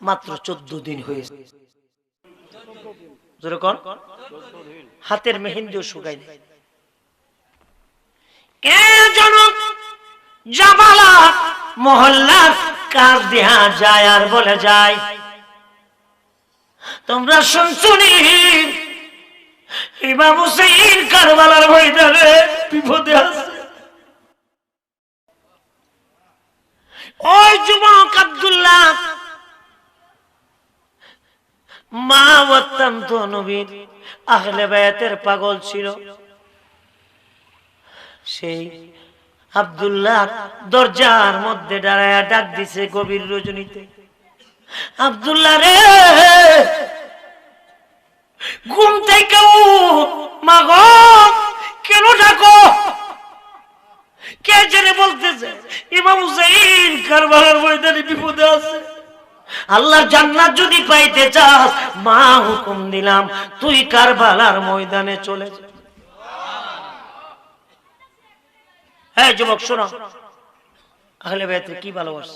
মাত্র চোদ্দ দিন হয়েছে। হাতের মেহেন্দিও শুকাই তোমরা ওই যুবক আব্দুল্লাহ মা অত্যন্ত নবীর আহলে বায়াতের পাগল ছিল। সেই আব্দুল্লাহ দরজার মধ্যে দাঁড়ায় ডাক দিছে গভীর রজনীতে। আব্দুল্লাহ রে, ঘুম থেকে মা গো, কেন ডাকো? কে জেনে বলতেছে, ইমাম হুসাইন কারবালার ময়দানে বিপদে আছে আল্লাহ জান্নাত যদি পাইতে চাস, মা হুকুম দিলাম, তুই কারবালার ময়দানে চলে হ্যাঁ যুবক, শোনো। আহলে বাইতে কি ভালোবাস?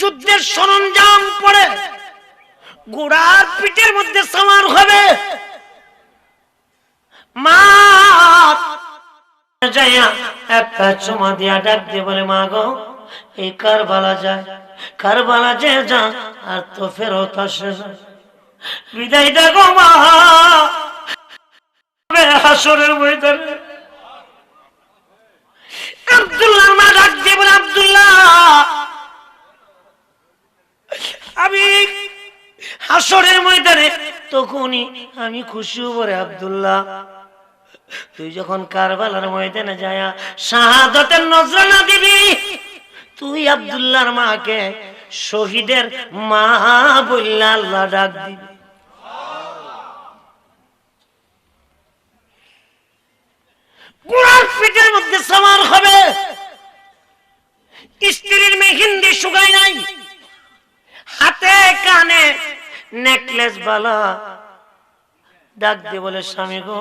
যুদ্ধের সরঞ্জাম পড়ে, গোড়ার পিঠের মধ্যে সামার হবে। একটা চুমা দিয়া ডাক দিয়ে বলে, মা গো, এই যায় যে যা, আর তো ফেরত আসে না। বিদায় দেখো আব্দুল্লাহ মা। ডাক দিয়ে বলে আমি হাসরের ময়দানে তখনই আমি খুশি হব আব্দুল্লাহ। তুই যখন কারবালার ময়দানে যায় শাহাদতের নজরানা দিবি, তুই আব্দুল্লাহর মাকে শহীদের মা বললা আল্লাহ ডাক দিবি। স্ত্রীর মেহিন্দি নাই, হাতে কানে নেকলেস বালা, ডাক দিয়ে বলে, স্বামী গো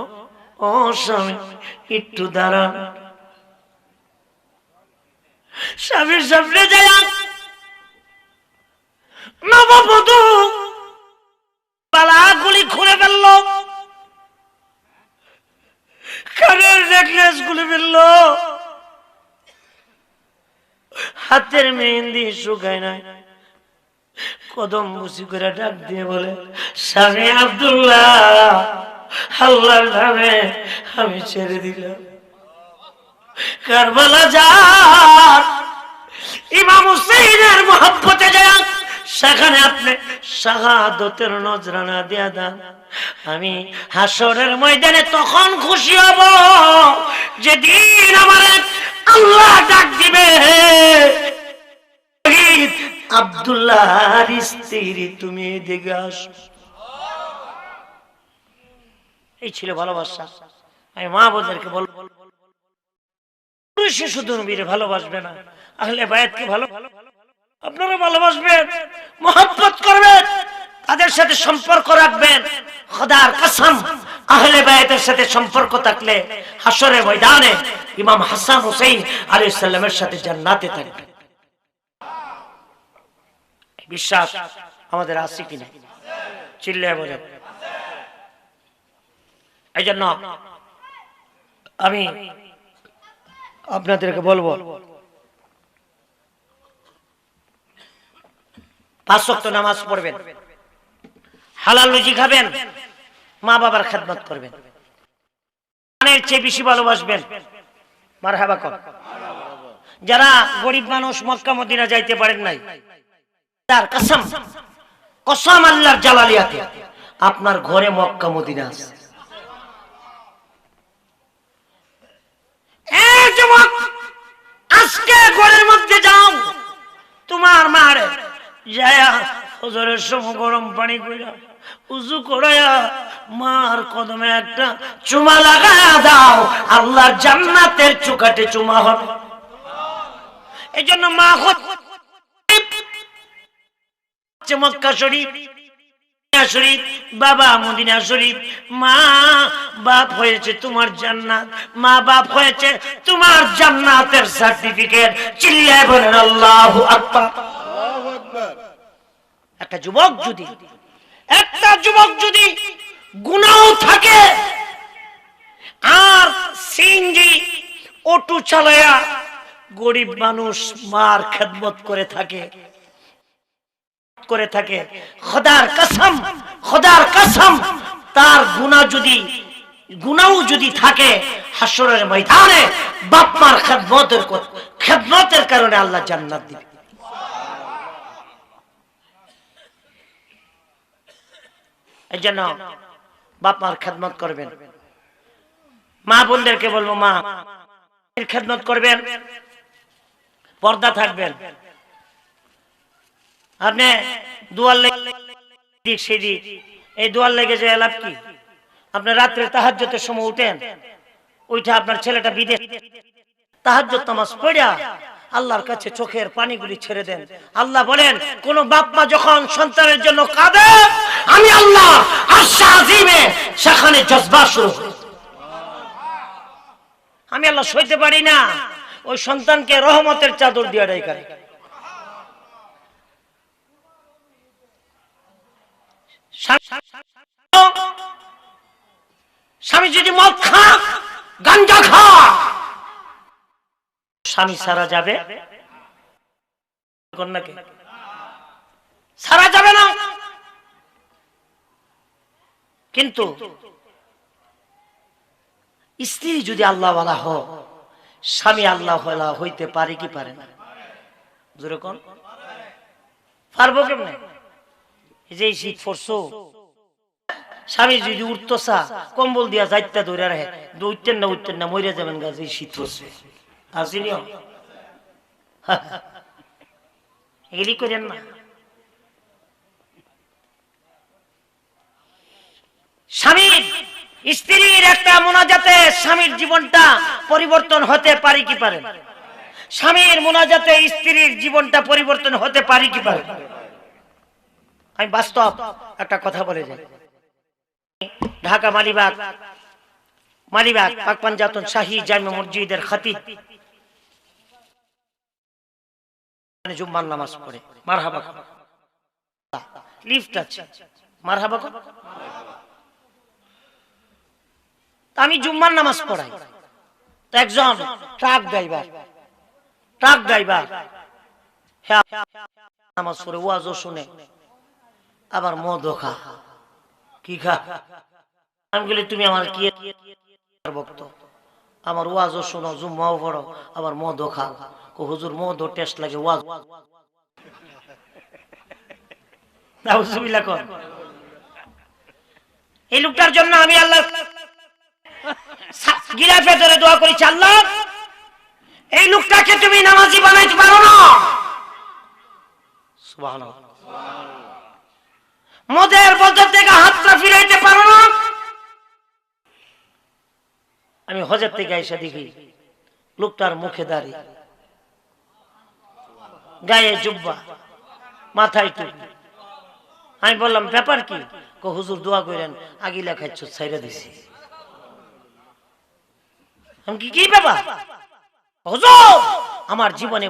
একটু দাঁড়ান। স্বামীর সামনে যায় নববধূ বালাগুলি খুলে ফেলল। কানের নেকলেস খুলে ফেলল। হাতের মেহেন্দি শুকায় নাই। কদম বুসি করে ডাক দিয়ে বলে, স্বামী আব্দুল্লাহ আল্লাহর নামে আমি ছেড়ে দিলাম। কারবালা যান ইমাম হুসেইনের মহব্বতে যান সেখানে আপনি শাহাদতের নজরানা দিয়া দেন। আমি হাসরের ময়দানে তখন খুশি হব যেদিন আমার আল্লাহ ডাক দিবে। আব্দুল্লাহ স্ত্রী, তুমি এদিকে আসো। এই ছিল ভালোবাসা। আমি মা বোনদেরকে বল পুরুষে শুধু ভালোবাসবে না। আহলে বায়াতকে ভালো আপনারা ভালোবাসবেন মোহাব্বত করবেন, তাদের সাথে সম্পর্ক রাখবেন। খোদার কসম, আহলে বায়াতের সাথে সম্পর্ক থাকলে হাসরের ময়দানে ইমাম হাসান হুসাইন আলাইহিস সালামের সাথে জান্নাতে থাকবে। বিশ্বাস আমাদের আছে কিনা? চিল্লায় বলে এই জন্য আমি আপনাদেরকে বলব, পাঁচ ওয়াক্ত নামাজ পড়বেন, হালাল খাবেন, মা বাবার খেদমত করবেন চেয়ে বেশি ভালোবাসবেন। মার কর। যারা গরিব মানুষ মক্কা, মদিনা যাইতে পারেন নাই, তার কসম কসম আল্লাহর জালালিয়াতে আপনার ঘরে মক্কা, মদিনা আছে এই যুবক, আজকে ঘরের মধ্যে যাও। তোমার মারে যায়া হজরের সময় গরম পানি উজু মার কদমে একটা চুমা দাও। আল্লাহ জান্নাতের চুকাটে চুমা হবে। এই জন্য মা মক্কা শরীফ শরীফ বাবা মদিনা শরীফ মা বাপ হয়েছে তোমার জান্নাত মা বাপ হয়েছে তোমার জান্নাতের সার্টিফিকেট চিল্লায় বলেন আল্লাহু আকবার। একটা যুবক যদি একটা যুবক যদি গুনাও থাকে আর সিনজি অটো চালায়া গরিব মানুষ মার খেদমত করে থাকে করে থাকে খোদার কসম খোদার কসম তার গুনাহ যদি গুনাও যদি থাকে হাসরের ময়দানে বাপ মার খেদমতের খেদমতের কারণে আল্লাহ জান্নাত দিবে। এই জন্য বাপ মার খেদমত করবেন। মা বোনদেরকে বলব, মা খেদমত করবেন, পর্দা থাকবেন। আপনি দুয়ার লেগে দিক সেদিক। এই দুয়ার লেগে যে লাভ কি? আপনি রাত্রে তাহাজ্যতের সময় উঠেন ওইটা আপনার ছেলেটা বিদেশ তাহাজ্জত নামাজ পড়া আল্লাহর কাছে চোখের পানিগুলি ছেড়ে দেন। আল্লাহ বলেন, কোন বাপ মা যখন সন্তানের জন্য কাঁদে, আমি আল্লাহ সেখানে আমি আল্লাহ সইতে পারি না, ওই সন্তানকে রহমতের চাদর দিয়ে ডাইকারে স্বামী যদি মদ খা, গাঞ্জা খা। স্বামী সারা যাবে? কন্যাকে? সারা যাবে না। কিন্তু স্ত্রী যদি আল্লাহ বলা হ স্বামী আল্লাহ হইতে পারে কি পারে না? জোরে কোন? পারব কেমনে? যে শীত পড়ছো স্বামী যদি উঠতো চা কম্বল দিয়া যাইতে ধরে রাখে উঠতেন না উঠতেন না মরে যাবেন গাছ শীত আসিনি এগুলি করেন না। স্বামীর স্ত্রীর একটা মোনাজাতে স্বামীর জীবনটা পরিবর্তন হতে পারে কি পারে? স্বামীর মোনাজাতে স্ত্রীর জীবনটা পরিবর্তন হতে পারে কি পারে? আমি বাস্তব একটা কথা বলে যাই। ঢাকা মালিবাগ মালিবাগ পাক পাঞ্জাতন শাহী জামে মসজিদের খতিব। মানে জুম্মার নামাজ পড়ে। মারহাবা লিফট আছে। মারহাবা। আমি জুম্মার নামাজ পড়াই। একজন ট্রাক ড্রাইভার। Truck driver. হ্যাঁ নামাজ পড়ে, ওয়াজও শুনে। আবার মদও খা কি আমি বলি, তুমি আমার কি ভক্ত আমার ওয়াজও শোনো, জুম্মাও পড়ো, আবার মদও খাও। কো, হুজুর, মদও টেস্ট লাগে, ওয়াজ এই লোকটার জন্য আমি আল্লাহ গিলাফে ধরে দোয়া করেছি, আল্লাহ, এই লোকটাকে তুমি নামাজি বানাইতে পারো না। সুবহানাল্লাহ। মদের বদল থেকে হাতটা ফিরাইতে পারো না? আমি হজের থেকে এসে দেখি লোকটার মুখে দাঁড়ি, গায়ে জুব্বা, মাথায় টুপি। আমি বললাম, ব্যাপার কি? হুজুর দোয়া করেন আগিলা খাচ্ছ ছাইরা দিছি। আমি কি ব্যাপার? হুজুর, আমার জীবনে